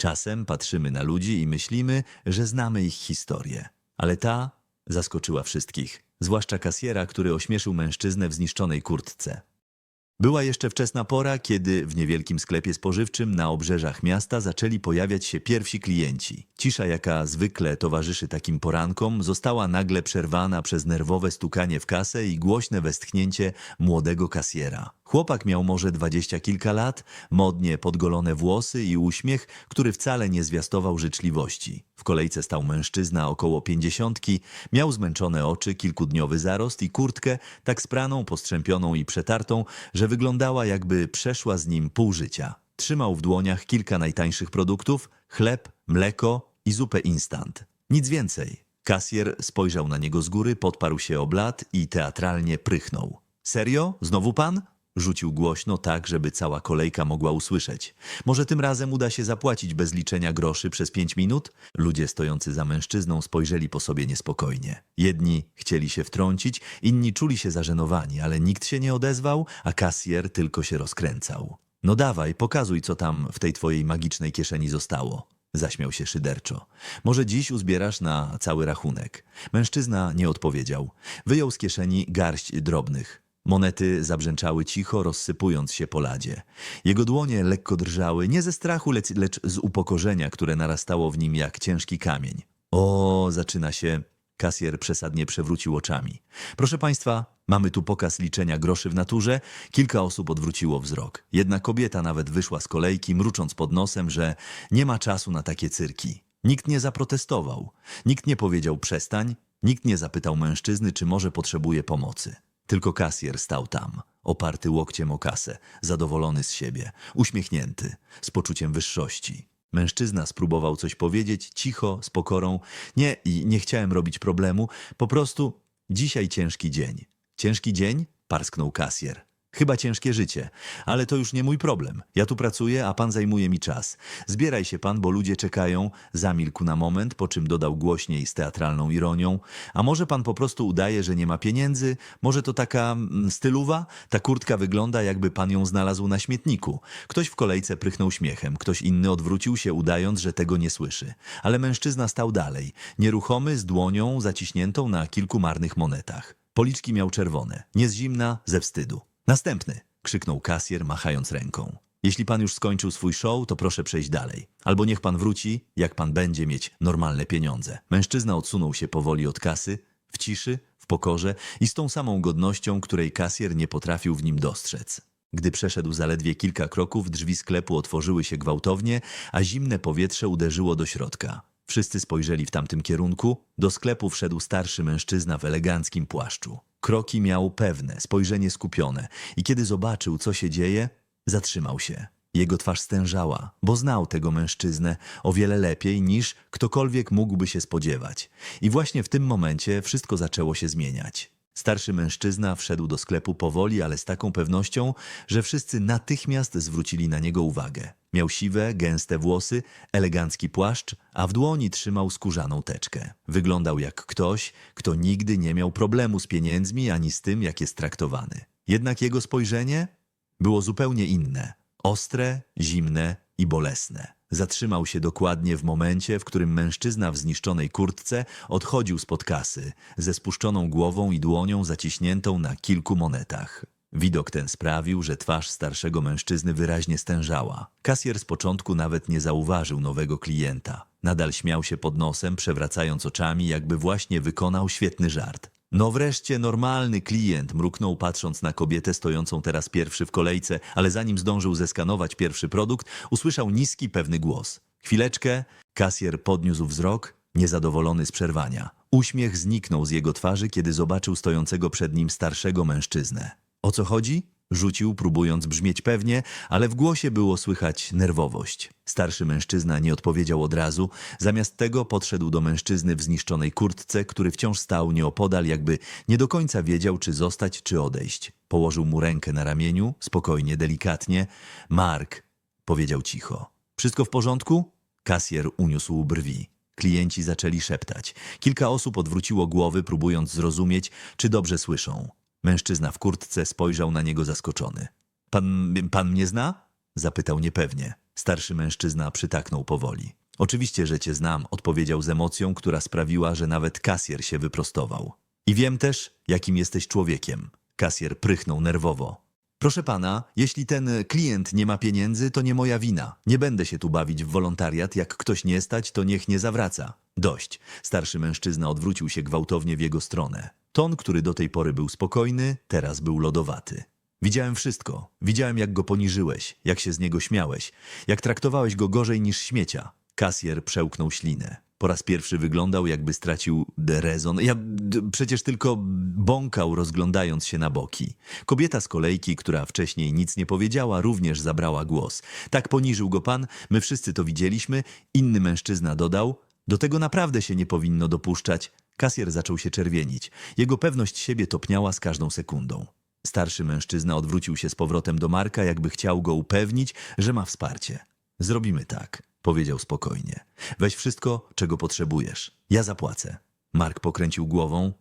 Czasem patrzymy na ludzi i myślimy, że znamy ich historię. Ale ta zaskoczyła wszystkich, zwłaszcza kasjera, który ośmieszył mężczyznę w zniszczonej kurtce. Była jeszcze wczesna pora, kiedy w niewielkim sklepie spożywczym na obrzeżach miasta zaczęli pojawiać się pierwsi klienci. Cisza, jaka zwykle towarzyszy takim porankom, została nagle przerwana przez nerwowe stukanie w kasę i głośne westchnięcie młodego kasjera. Chłopak miał może dwadzieścia kilka lat, modnie podgolone włosy i uśmiech, który wcale nie zwiastował życzliwości. W kolejce stał mężczyzna około pięćdziesiątki, miał zmęczone oczy, kilkudniowy zarost i kurtkę tak spraną, postrzępioną i przetartą, że wyglądała jakby przeszła z nim pół życia. Trzymał w dłoniach kilka najtańszych produktów, chleb, mleko i zupę instant. Nic więcej. Kasjer spojrzał na niego z góry, podparł się o blat i teatralnie prychnął. Serio? Znowu pan? Rzucił głośno tak, żeby cała kolejka mogła usłyszeć. Może tym razem uda się zapłacić bez liczenia groszy przez pięć minut? Ludzie stojący za mężczyzną spojrzeli po sobie niespokojnie. Jedni chcieli się wtrącić, inni czuli się zażenowani, ale nikt się nie odezwał, a kasjer tylko się rozkręcał. No dawaj, pokazuj, co tam w tej twojej magicznej kieszeni zostało. Zaśmiał się szyderczo. Może dziś uzbierasz na cały rachunek. Mężczyzna nie odpowiedział. Wyjął z kieszeni garść drobnych. Monety zabrzęczały cicho, rozsypując się po ladzie. Jego dłonie lekko drżały, nie ze strachu, lecz, lecz z upokorzenia, które narastało w nim jak ciężki kamień. O, zaczyna się. Kasjer przesadnie przewrócił oczami. Proszę państwa, mamy tu pokaz liczenia groszy w naturze. Kilka osób odwróciło wzrok. Jedna kobieta nawet wyszła z kolejki, mrucząc pod nosem, że nie ma czasu na takie cyrki. Nikt nie zaprotestował. Nikt nie powiedział przestań. Nikt nie zapytał mężczyzny, czy może potrzebuje pomocy. Tylko kasjer stał tam, oparty łokciem o kasę, zadowolony z siebie, uśmiechnięty, z poczuciem wyższości. Mężczyzna spróbował coś powiedzieć, cicho, z pokorą. Nie, i nie chciałem robić problemu, po prostu dzisiaj ciężki dzień. Ciężki dzień? Parsknął kasjer. Chyba ciężkie życie, ale to już nie mój problem. Ja tu pracuję, a pan zajmuje mi czas. Zbieraj się pan, bo ludzie czekają. Zamilkł na moment, po czym dodał głośniej z teatralną ironią. A może pan po prostu udaje, że nie ma pieniędzy? Może to taka mm, styluwa? Ta kurtka wygląda, jakby pan ją znalazł na śmietniku. Ktoś w kolejce prychnął śmiechem, ktoś inny odwrócił się, udając, że tego nie słyszy. Ale mężczyzna stał dalej, nieruchomy, z dłonią zaciśniętą na kilku marnych monetach. Policzki miał czerwone, nie z zimna, ze wstydu. Następny! krzyknął kasjer, machając ręką. Jeśli pan już skończył swój show, to proszę przejść dalej. Albo niech pan wróci, jak pan będzie mieć normalne pieniądze. Mężczyzna odsunął się powoli od kasy, w ciszy, w pokorze i z tą samą godnością, której kasjer nie potrafił w nim dostrzec. Gdy przeszedł zaledwie kilka kroków, drzwi sklepu otworzyły się gwałtownie, a zimne powietrze uderzyło do środka. Wszyscy spojrzeli w tamtym kierunku. Do sklepu wszedł starszy mężczyzna w eleganckim płaszczu. Kroki miał pewne, spojrzenie skupione i kiedy zobaczył, co się dzieje, zatrzymał się. Jego twarz stężała, bo znał tego mężczyznę o wiele lepiej niż ktokolwiek mógłby się spodziewać. I właśnie w tym momencie wszystko zaczęło się zmieniać. Starszy mężczyzna wszedł do sklepu powoli, ale z taką pewnością, że wszyscy natychmiast zwrócili na niego uwagę. Miał siwe, gęste włosy, elegancki płaszcz, a w dłoni trzymał skórzaną teczkę. Wyglądał jak ktoś, kto nigdy nie miał problemu z pieniędzmi ani z tym, jak jest traktowany. Jednak jego spojrzenie było zupełnie inne. Ostre, zimne i bolesne. Zatrzymał się dokładnie w momencie, w którym mężczyzna w zniszczonej kurtce odchodził spod kasy, ze spuszczoną głową i dłonią zaciśniętą na kilku monetach. Widok ten sprawił, że twarz starszego mężczyzny wyraźnie stężała. Kasjer z początku nawet nie zauważył nowego klienta. Nadal śmiał się pod nosem, przewracając oczami, jakby właśnie wykonał świetny żart. No wreszcie normalny klient, mruknął patrząc na kobietę stojącą teraz pierwszy w kolejce, ale zanim zdążył zeskanować pierwszy produkt, usłyszał niski, pewny głos. Chwileczkę, kasjer podniósł wzrok, niezadowolony z przerwania. Uśmiech zniknął z jego twarzy, kiedy zobaczył stojącego przed nim starszego mężczyznę. O co chodzi? Rzucił, próbując brzmieć pewnie, ale w głosie było słychać nerwowość. Starszy mężczyzna nie odpowiedział od razu, zamiast tego podszedł do mężczyzny w zniszczonej kurtce, który wciąż stał nieopodal, jakby nie do końca wiedział, czy zostać, czy odejść. Położył mu rękę na ramieniu, spokojnie, delikatnie. Mark, powiedział cicho. Wszystko w porządku? Kasjer uniósł brwi. Klienci zaczęli szeptać. Kilka osób odwróciło głowy, próbując zrozumieć, czy dobrze słyszą. Mężczyzna w kurtce spojrzał na niego zaskoczony. Pan, pan mnie zna? Zapytał niepewnie. Starszy mężczyzna przytaknął powoli. Oczywiście, że cię znam, odpowiedział z emocją, która sprawiła, że nawet kasjer się wyprostował. I wiem też, jakim jesteś człowiekiem. Kasjer prychnął nerwowo. Proszę pana, jeśli ten klient nie ma pieniędzy, to nie moja wina. Nie będę się tu bawić w wolontariat. Jak ktoś nie stać, to niech nie zawraca. Dość. Starszy mężczyzna odwrócił się gwałtownie w jego stronę. Ton, który do tej pory był spokojny, teraz był lodowaty. Widziałem wszystko. Widziałem, jak go poniżyłeś, jak się z niego śmiałeś, jak traktowałeś go gorzej niż śmiecia. Kasjer przełknął ślinę. Po raz pierwszy wyglądał, jakby stracił rezon. Ja przecież tylko bąkał, rozglądając się na boki. Kobieta z kolejki, która wcześniej nic nie powiedziała, również zabrała głos. Tak poniżył go pan, my wszyscy to widzieliśmy. Inny mężczyzna dodał: Do tego naprawdę się nie powinno dopuszczać. Kasjer zaczął się czerwienić. Jego pewność siebie topniała z każdą sekundą. Starszy mężczyzna odwrócił się z powrotem do Marka, jakby chciał go upewnić, że ma wsparcie. Zrobimy tak, powiedział spokojnie. Weź wszystko, czego potrzebujesz. Ja zapłacę. Mark pokręcił głową.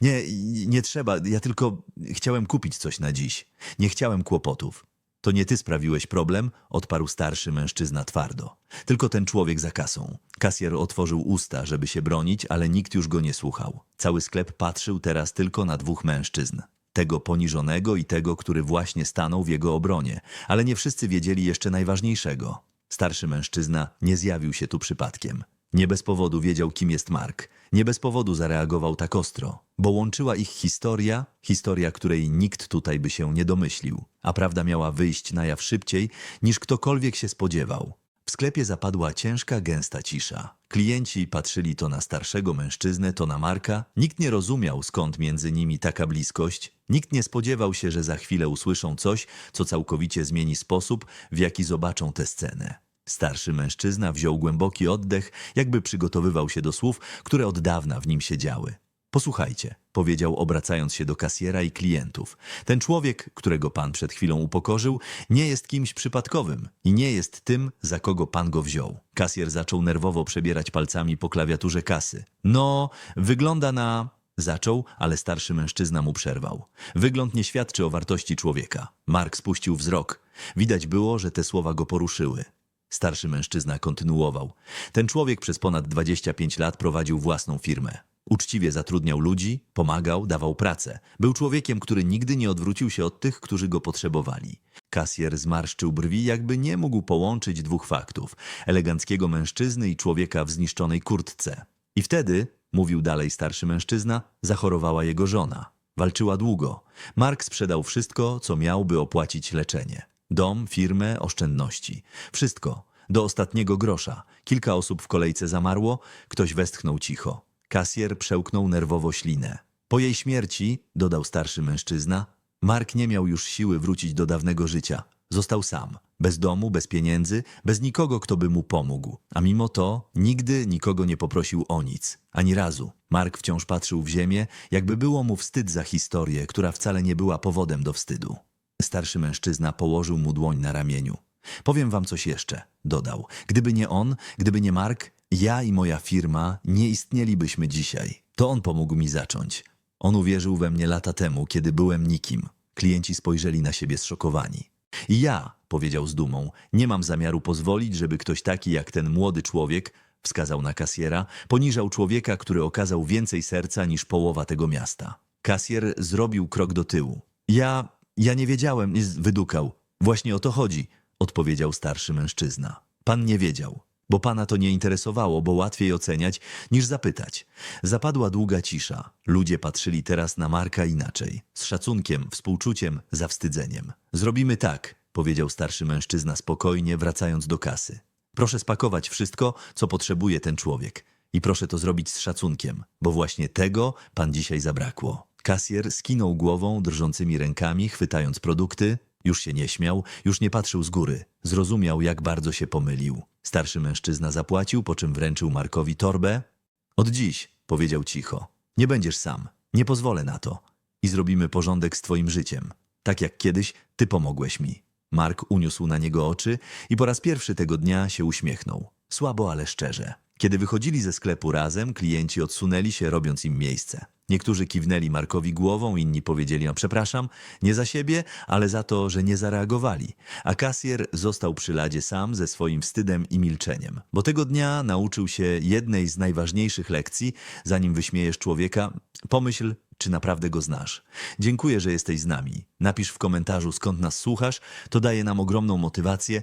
Nie, nie trzeba, ja tylko chciałem kupić coś na dziś. Nie chciałem kłopotów. To nie ty sprawiłeś problem, odparł starszy mężczyzna twardo. Tylko ten człowiek za kasą. Kasjer otworzył usta, żeby się bronić, ale nikt już go nie słuchał. Cały sklep patrzył teraz tylko na dwóch mężczyzn. Tego poniżonego i tego, który właśnie stanął w jego obronie. Ale nie wszyscy wiedzieli jeszcze najważniejszego. Starszy mężczyzna nie zjawił się tu przypadkiem. Nie bez powodu wiedział, kim jest Mark. Nie bez powodu zareagował tak ostro, bo łączyła ich historia, historia, której nikt tutaj by się nie domyślił, a prawda miała wyjść na jaw szybciej, niż ktokolwiek się spodziewał. W sklepie zapadła ciężka, gęsta cisza. Klienci patrzyli to na starszego mężczyznę, to na Marka. Nikt nie rozumiał, skąd między nimi taka bliskość. Nikt nie spodziewał się, że za chwilę usłyszą coś, co całkowicie zmieni sposób, w jaki zobaczą tę scenę. Starszy mężczyzna wziął głęboki oddech, jakby przygotowywał się do słów, które od dawna w nim siedziały. Posłuchajcie, powiedział, obracając się do kasjera i klientów. Ten człowiek, którego pan przed chwilą upokorzył, nie jest kimś przypadkowym i nie jest tym, za kogo pan go wziął. Kasjer zaczął nerwowo przebierać palcami po klawiaturze kasy. No, wygląda na. Zaczął, ale starszy mężczyzna mu przerwał. Wygląd nie świadczy o wartości człowieka. Mark spuścił wzrok. Widać było, że te słowa go poruszyły. Starszy mężczyzna kontynuował. Ten człowiek przez ponad 25 lat prowadził własną firmę. Uczciwie zatrudniał ludzi, pomagał, dawał pracę. Był człowiekiem, który nigdy nie odwrócił się od tych, którzy go potrzebowali. Kasjer zmarszczył brwi, jakby nie mógł połączyć dwóch faktów: eleganckiego mężczyzny i człowieka w zniszczonej kurtce. I wtedy, mówił dalej starszy mężczyzna, zachorowała jego żona. Walczyła długo. Mark sprzedał wszystko, co miał, by opłacić leczenie. Dom, firmę, oszczędności. Wszystko. Do ostatniego grosza. Kilka osób w kolejce zamarło, ktoś westchnął cicho. Kasjer przełknął nerwowo ślinę. Po jej śmierci, dodał starszy mężczyzna, Mark nie miał już siły wrócić do dawnego życia. Został sam. Bez domu, bez pieniędzy, bez nikogo, kto by mu pomógł. A mimo to nigdy nikogo nie poprosił o nic. Ani razu. Mark wciąż patrzył w ziemię, jakby było mu wstyd za historię, która wcale nie była powodem do wstydu. Starszy mężczyzna położył mu dłoń na ramieniu. Powiem wam coś jeszcze, dodał. Gdyby nie on, gdyby nie Mark, ja i moja firma nie istnielibyśmy dzisiaj. To on pomógł mi zacząć. On uwierzył we mnie lata temu, kiedy byłem nikim. Klienci spojrzeli na siebie zszokowani. Ja, powiedział z dumą, nie mam zamiaru pozwolić, żeby ktoś taki jak ten młody człowiek, wskazał na kasjera, poniżał człowieka, który okazał więcej serca niż połowa tego miasta. Kasjer zrobił krok do tyłu. Ja, ja nie wiedziałem, wydukał. Właśnie o to chodzi, odpowiedział starszy mężczyzna. Pan nie wiedział, bo pana to nie interesowało, bo łatwiej oceniać niż zapytać. Zapadła długa cisza. Ludzie patrzyli teraz na Marka inaczej. Z szacunkiem, współczuciem, zawstydzeniem. Zrobimy tak, powiedział starszy mężczyzna spokojnie, wracając do kasy. Proszę spakować wszystko, co potrzebuje ten człowiek. I proszę to zrobić z szacunkiem, bo właśnie tego pan dzisiaj zabrakło. Kasjer skinął głową drżącymi rękami, chwytając produkty. Już się nie śmiał, już nie patrzył z góry. Zrozumiał, jak bardzo się pomylił. Starszy mężczyzna zapłacił, po czym wręczył Markowi torbę. Od dziś, powiedział cicho, nie będziesz sam. Nie pozwolę na to. I zrobimy porządek z twoim życiem. Tak jak kiedyś ty pomogłeś mi. Mark uniósł na niego oczy i po raz pierwszy tego dnia się uśmiechnął. Słabo, ale szczerze. Kiedy wychodzili ze sklepu razem, klienci odsunęli się, robiąc im miejsce. Niektórzy kiwnęli Markowi głową, inni powiedzieli: No, przepraszam, nie za siebie, ale za to, że nie zareagowali. A kasjer został przy ladzie sam ze swoim wstydem i milczeniem. Bo tego dnia nauczył się jednej z najważniejszych lekcji, zanim wyśmiejesz człowieka, pomyśl, czy naprawdę go znasz. Dziękuję, że jesteś z nami. Napisz w komentarzu, skąd nas słuchasz, to daje nam ogromną motywację